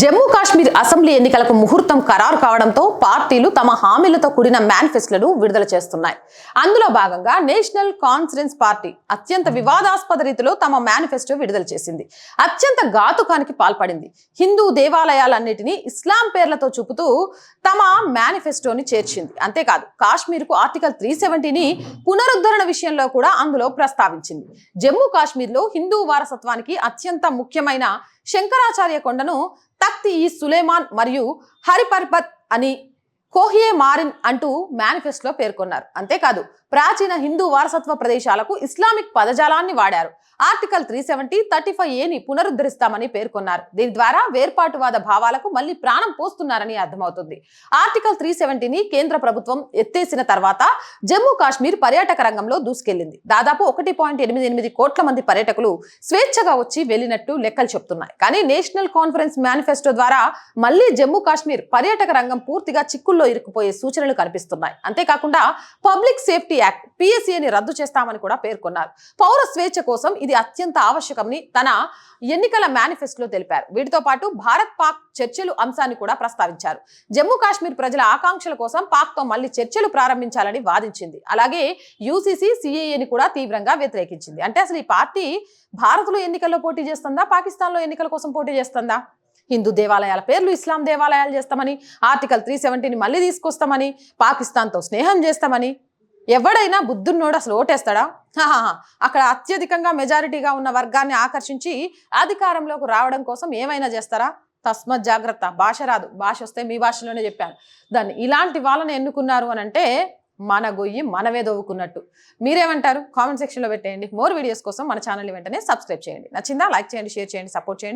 Jammu Kashmir assembly ఎన్నికలకు ముహూర్తం ఖరారు కావడంతో పార్టీలు తమ హామీలతో కూడిన మేనిఫెస్టోలను విడుదల చేస్తున్నాయి. అందులో భాగంగా నేషనల్ కాన్ఫరెన్స్ పార్టీ అత్యంత వివాదాస్పద రీతిలో తమ మేనిఫెస్టో విడుదల చేసింది. అత్యంత ఘాతుకానికి పాల్పడింది. హిందూ దేవాలయాలన్నిటినీ ఇస్లాం పేర్లతో చూపుతూ తమ మేనిఫెస్టోని చేర్చింది. అంతేకాదు కాశ్మీర్కు ఆర్టికల్ త్రీ సెవెంటీని పునరుద్ధరణ విషయంలో కూడా అందులో ప్రస్తావించింది. జమ్మూ కాశ్మీర్లో హిందూ వారసత్వానికి అత్యంత ముఖ్యమైన శంకరాచార్య కొండను తఖ్త్ సులేమాన్ మరియు హరిపర్బత్ అని కోహియే మారిన్ అంటూ మేనిఫెస్టోలో పేర్కొన్నారు. అంతేకాదు ప్రాచీన హిందూ వారసత్వ ప్రదేశాలకు ఇస్లామిక్ పదజాలాన్ని వాడారు. Article three seventy thirty five ఏని పునరుద్ధరిస్తామని పేర్కొన్నారు. దీని ద్వారా వేర్పాటువాద భావాలకు మళ్ళీ ప్రాణం పోస్తున్నారని అర్థమవుతుంది. ఆర్టికల్ త్రీ సెవెంటీని కేంద్ర ప్రభుత్వం ఎత్తేసిన తర్వాత జమ్మూ కాశ్మీర్ పర్యాటక రంగంలో దూసుకెళ్ళింది దాదాపు ఒకటి పాయింట్ ఎనిమిది ఎనిమిది కోట్ల మంది పర్యాటకులు స్వేచ్ఛగా వచ్చి వెళ్ళినట్టు లెక్కలు చెప్తున్నాయి. కానీ నేషనల్ కాన్ఫరెన్స్ మేనిఫెస్టో ద్వారా మళ్ళీ జమ్మూ కాశ్మీర్ పర్యాటక రంగం పూర్తిగా చిక్కుల్లో ఇరుక్కుపోయే సూచనలు కనిపిస్తున్నాయి. అంతేకాకుండా పబ్లిక్ సేఫ్టీ యాక్ట్ పిఎస్సిని రద్దు చేస్తామని కూడా పేర్కొన్నారు. పౌర స్వేచ్ఛ కోసం ఇది అత్యంత ఆవశ్యకమని తన ఎన్నికల మేనిఫెస్టోలో తెలిపారు. వీటితో పాటు భారత్ పాక్ చర్చలు అంశాన్ని కూడా ప్రస్తావించారు. జమ్మూ కాశ్మీర్ ప్రజల ఆకాంక్షల కోసం పాక్తో మళ్ళీ చర్చలు ప్రారంభించాలని వాదించింది. అలాగే యూసీసీ సిఏఏని కూడా తీవ్రంగా వ్యతిరేకించింది. అంటే అసలు ఈ పార్టీ భారత్లో ఎన్నికల్లో పోటీ చేస్తుందా? పాకిస్తాన్లో ఎన్నికల కోసం పోటీ చేస్తుందా? హిందూ దేవాలయాల పేర్లు ఇస్లాం దేవాలయాలు చేస్తామని ఆర్టికల్ త్రీ సెవెంటీని మళ్ళీ తీసుకొస్తామని పాకిస్తాన్తో స్నేహం చేస్తామని. ఎవడైనా బుద్ధున్నోడు అసలు ఓటేస్తాడా? అక్కడ అత్యధికంగా మెజారిటీగా ఉన్న వర్గాన్ని ఆకర్షించి అధికారంలోకి రావడం కోసం ఏమైనా చేస్తారా? తస్మత్ జాగ్రత్త. భాష రాదు. భాష వస్తే మీ భాషలోనే చెప్పాను. దాన్ని ఇలాంటి వాళ్ళని ఎన్నుకున్నారు అని అంటే మన గొయ్యి మనమే దోవుకున్నట్టు. మీరేమంటారు? కామెంట్ సెక్షన్లో పెట్టేయండి. మోర్ వీడియోస్ కోసం మన ఛానల్ని వెంటనే సబ్స్క్రైబ్ చేయండి. నచ్చిందా? లైక్ చేయండి షేర్ చేయండి సపోర్ట్ చేయండి.